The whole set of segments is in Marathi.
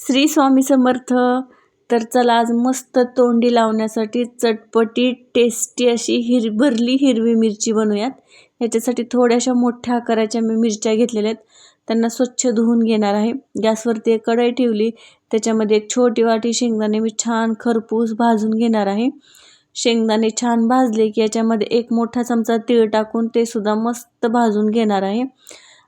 श्री स्वामी समर्थ. तर चला आज मस्त तोंडी लावण्यासाठी चटपटी टेस्टी अशी हिर भरली हिरवी मिरची बनवूयात. याच्यासाठी थोड्याशा मोठ्या आकाराच्या मी मिरच्या घेतलेल्या आहेत. त्यांना स्वच्छ धुवून घेणार आहे. गॅसवरती एक कढई ठेवली. त्याच्यामध्ये एक छोटी वाटी शेंगदाणे मी छान खरपूस भाजून घेणार आहे. शेंगदाणे छान भाजले की याच्यामध्ये एक मोठा चमचा तीळ टाकून ते सुद्धा मस्त भाजून घेणार आहे.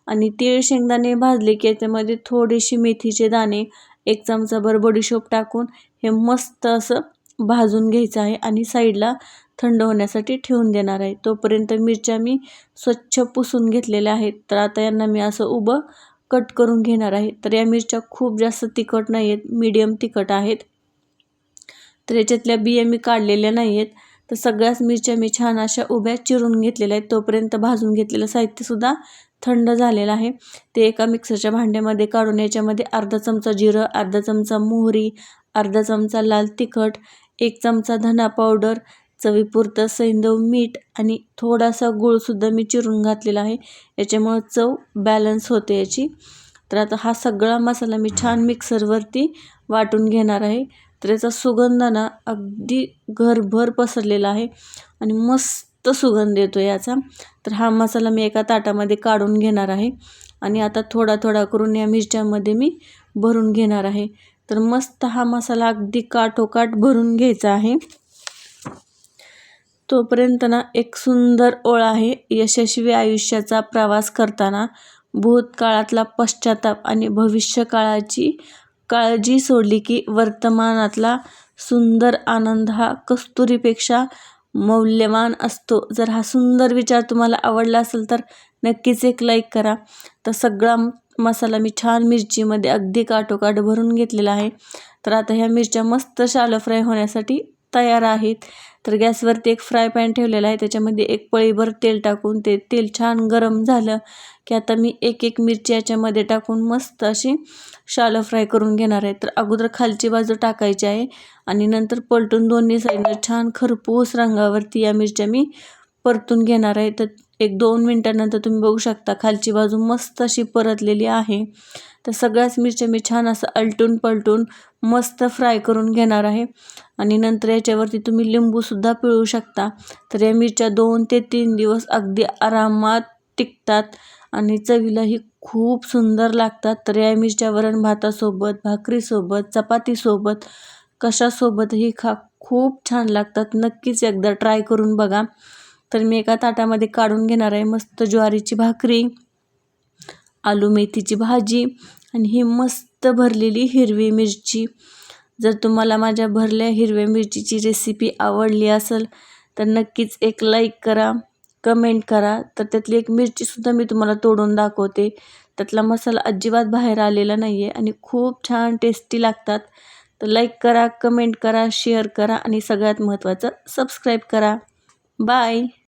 आणि तीळ शेंगदाणे भाजले की याच्यामध्ये थोडेसे मेथीचे दाणे एक चमचाभर बडीशोप टाकून हे मस्त असं भाजून घ्यायचं आहे आणि साईडला थंड होण्यासाठी ठेवून देणार आहे. तोपर्यंत मिरच्या मी स्वच्छ पुसून घेतलेल्या आहेत. तर आता यांना मी असं उभं कट करून घेणार आहे. तर या मिरच्या खूप जास्त तिखट नाही आहेत मीडियम तिखट आहेत. तर याच्यातल्या बिया मी काढलेल्या नाही आहेत तर सगळ्याच मिरच्या मी छान अशा उभ्या चिरून घेतलेल्या आहेत. तोपर्यंत भाजून घेतलेलं साहित्यसुद्धा थंड झालेलं आहे. ते एका मिक्सरच्या भांड्यामध्ये काढून याच्यामध्ये अर्धा चमचा जिरं अर्धा चमचा मोहरी अर्धा चमचा लाल तिखट एक चमचा धना पावडर चवीपुरतं सैंदव मीठ आणि थोडासा गूळसुद्धा मी चिरून घातलेला आहे. याच्यामुळं चव बॅलन्स होते याची. तर आता हा सगळा मसाला मी छान मिक्सरवरती वाटून घेणार आहे. तर याचा सुगंध ना अगदी घरभर पसरलेला आहे आणि मस्त सुगंध येतो याचा. तर हा मसाला मी एका ताटामध्ये काढून घेणार आहे. आणि आता थोडा थोडा करून या मिरच्यामध्ये मी भरून घेणार आहे. तर मस्त हा मसाला अगदी काठोकाठ भरून घ्यायचा आहे. तोपर्यंत ना एक सुंदर ओळ आहे. यशस्वी आयुष्याचा प्रवास करताना भूतकाळातला पश्चाताप आणि भविष्यकाळाची काळजी सोडली की वर्तमानातला सुंदर आनंद हा कस्तुरीपेक्षा मौल्यवान असतो. जर हा सुंदर विचार तुम्हाला आवडला असेल तर नक्कीच एक लाईक करा. तर सगळा मसाला मी छान मिरचीमध्ये अगदी काटोकाट भरून घेतलेला आहे. तर आता ह्या मिरच्या मस्त शालो फ्राय होण्यासाठी तयार आहेत. तर गॅसवरती एक फ्राय पॅन ठेवलेला आहे. त्याच्यामध्ये एक पळीभर तेल टाकून ते तेल छान गरम झालं की आता मी एक एक मिरची याच्यामध्ये टाकून मस्त अशी शालं फ्राय करून घेणार आहे. तर अगोदर खालची बाजू टाकायची आहे आणि नंतर पलटून दोन्ही साईडनं छान खरपूस रंगावरती या मिरच्या मी परतून घेणार आहे. तर एक दोन मिनटानंतर तुम्ही बघू शकता खालची बाजू मस्त अशी परतलेली आहे. तर सगळ्याच मिरच्या मी छान असं अलटून पलटून मस्त फ्राय करून घेणार आहे. आणि नंतर याच्यावरती तुम्ही लिंबूसुद्धा पिळू शकता. तर या मिरच्या दोन ते तीन दिवस अगदी आरामात टिकतात आणि चवीलाही खूप सुंदर लागतात. तर या मिरच्या वरण भातासोबत भाकरीसोबत चपातीसोबत कशासोबतही खा खूप छान लागतात. नक्कीच एकदा ट्राय करून बघा. तर मी एका ताटामध्ये काढून घेणार आहे मस्त ज्वारीची भाकरी आलू मेथीची भाजी आणि ही मस्त भरलेली हिरवी मिरची. जर तुम्हाला माझ्या भरल्या हिरव्या मिरचीची रेसिपी आवडली असेल तर नक्कीच एक लाईक करा कमेंट करा. तर त्यातली एक मिरचीसुद्धा मी तुम्हाला तोडून दाखवते. त्यातला मसाला अजिबात बाहेर आलेला नाही आहे आणि खूप छान टेस्टी लागतात. तर लाईक करा कमेंट करा शेअर करा आणि सगळ्यात महत्त्वाचं सबस्क्राईब करा. बाय